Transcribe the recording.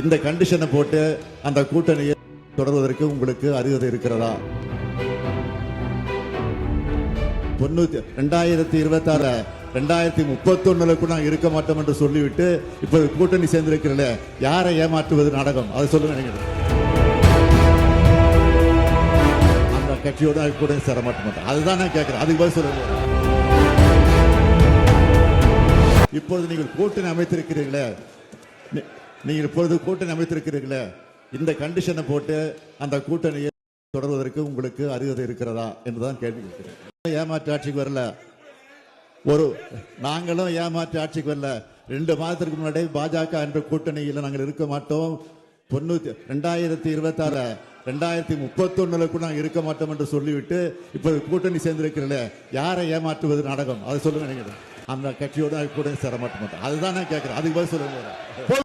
இந்த கண்டிஷனை போட்டு அந்த கூட்டணியை தொடர்வதற்கு உங்களுக்கு அருகதை இருக்கிறதா? தொண்ணூத்தி ரெண்டாயிரத்தி இருபத்தி ஆறு ரெண்டாயிரத்தி முப்பத்தி ஒண்ணுல கூட இருக்க மாட்டோம் என்று சொல்லிவிட்டு இப்ப கூட்டணி சேர்ந்திருக்கிறல யாரை ஏமாற்றுவது நாடகம்? அதை சொல்லுங்க அந்த கட்சியோட கூட சேர மாட்டோம் அதுதான் நான் கேட்கிறேன். அதுக்கு பதில் சொல்லுங்க. இப்பொழுது நீங்கள் கூட்டணி அமைத்திருக்கிறீங்களே நீங்கள் இப்பொழுது கூட்டணி அமைத்திருக்கிறீர்களே இந்த கண்டிஷனை போட்டு அந்த கூட்டணியை தொடர்வதற்கு உங்களுக்கு அருகதை இருக்கிறதா என்றுதான் கேள்வி கேட்கிறேன். ஏமாற்று ஆட்சிக்கு வரல? ஒரு நாங்களும் ஏமாற்று ஆட்சிக்கு வரல. ரெண்டு மாதத்திற்கு முன்னாடி பாஜக என்ற கூட்டணியில் நாங்கள் இருக்க மாட்டோம். தொண்ணூத்தி ரெண்டாயிரத்தி இருபத்தி ஆறு ரெண்டாயிரத்தி முப்பத்தி கூட நாங்கள் இருக்க மாட்டோம் என்று சொல்லிவிட்டு இப்போ கூட்டணி சேர்ந்திருக்கிறல யாரை ஏமாற்றுவது நாடகம்? அதை சொல்லுங்க நினைக்கிறேன் அந்த கட்சியோட கூட சேர மாட்டோம். அதுதான் நான் கேட்கிறேன். அதுக்கு பதில் சொல்லுங்க.